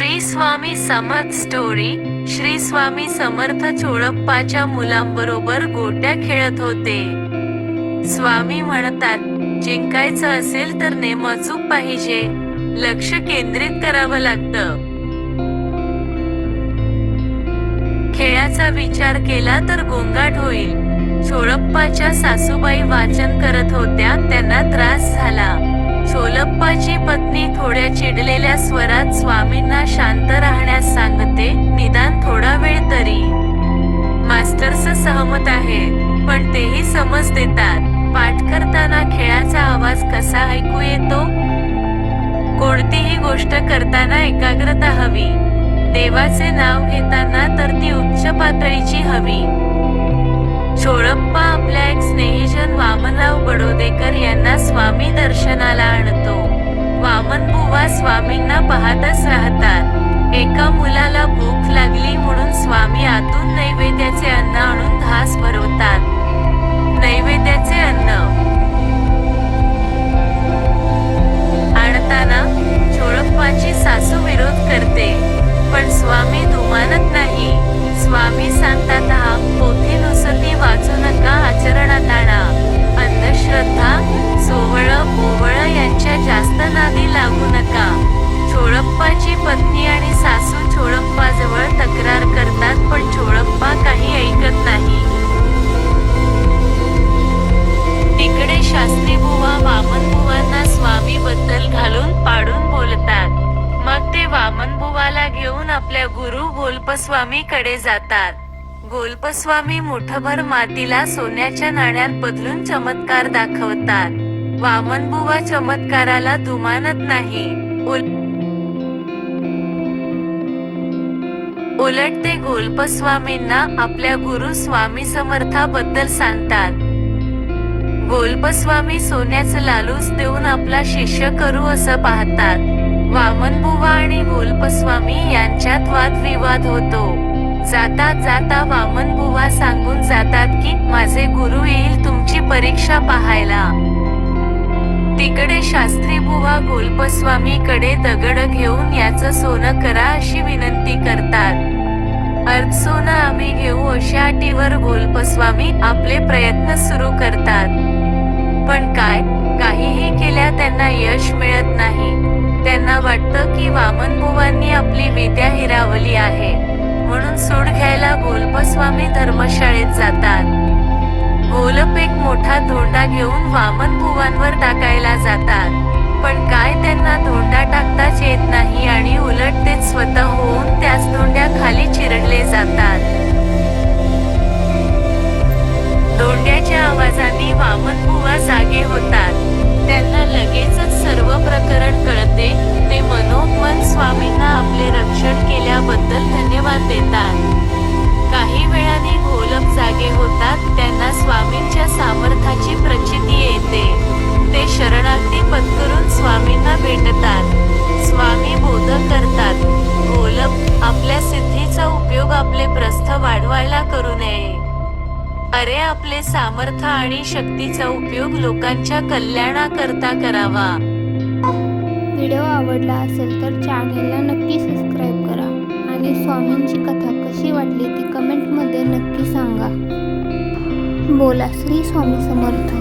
Shri Swami Samarth story Shri Swami Samarth चोळप्पाच्या मुलांबरोबर गोट्या खेळत होते. स्वामी म्हणतात जिंकायचं असेल तर नेम अचूक पाहिजे. लक्ष केंद्रित करावं लागतं. खेळाचा विचार केला तर गोंगाट होईल. चोळप्पाच्या सासूबाई वाचन करत होत्या त्यांना त्रास झाला. चोलप्पाची पत्नी थोड्या चिडलेल्या स्वरात स्वामींना शांत राहण्यास सांगते निदान थोडा वेळ तरी. मास्टर्स सहमत आहे पण तेही समज देतात पाठ करताना खेळाचा आवाज कसा ऐकू येतो? कोणतीही गोष्ट करताना एकाग्रता हवी. देवाचे नाव घेताना तर ती उच्च पातळीची हवी. छोळप्पा आपल्या एक स्नेहीजन वामनराव बडोदेकर यांना स्वामी दर्शनाला आणतो. वामन बुवा स्वामींना पाहतच राहतात. एका मुलाला भूक लागली म्हणून स्वामी आतून नैवेद्याचे अन्न आणून घास भरवतात. आपल्या गुरु गोल्पस्वामी कडे जातात. गोल्पस्वामी मुठभर मातीला सोन्याच्या नाण्यात बदलून चमत्कार दाखवतात. वामन बुवा चमत्काराला दुमानत नाही. उल- उलट ते गोल्पस्वामींना आपल्या गुरु स्वामी समर्थाबद्दल सांगतात. गोल्पस्वामी सोन्याचं लालूच देऊन आपला शिष्य करू असं पाहतात. वामनबुवा आणि गोलपस्वामी यांच्यात वादविवाद होतो. जाता जाता वामनबुवा सांगून जातात की माझे गुरु येईल तुमची परीक्षा पाहायला. तिकडे शास्त्री बुवा गोलपस्वामी कडे दगड घेऊन याचं सोनं करा अशी विनंती करतात. अर्ध सोनं आम्ही घेऊ अशा अटीवर गोलपस्वामी आपले प्रयत्न सुरू करतात. पण काय काहीही केल्या त्यांना यश मिळत नाही. वाटतं की वामन बुवांनी आपली विद्या हिरावली आहे. म्हणून सूड घ्यायला गोलपस्वामी धर्मशाळेत जातात. गोलप एक मोठा धोंडा घेऊन वामन बुवांवर टाकायला जातात. पण काय त्यांना धोंडा टाकताच येत नाही आणि उलट ते स्वतः होऊन त्याच धोंड्या खाली चिरडले जातात. प्रस्थ करू नये. अरे आपले सामर्थ्य आणि शक्तीचा उपयोग लोकांच्या कल्याणाकरता करावा. व्हिडिओ आवडला असेल तर चॅनलला नक्की सबस्क्राईब करा. आणि स्वामींची कथा कशी वाटली ती कमेंटमध्ये नक्की सांगा. बोला श्री स्वामी समर्थ.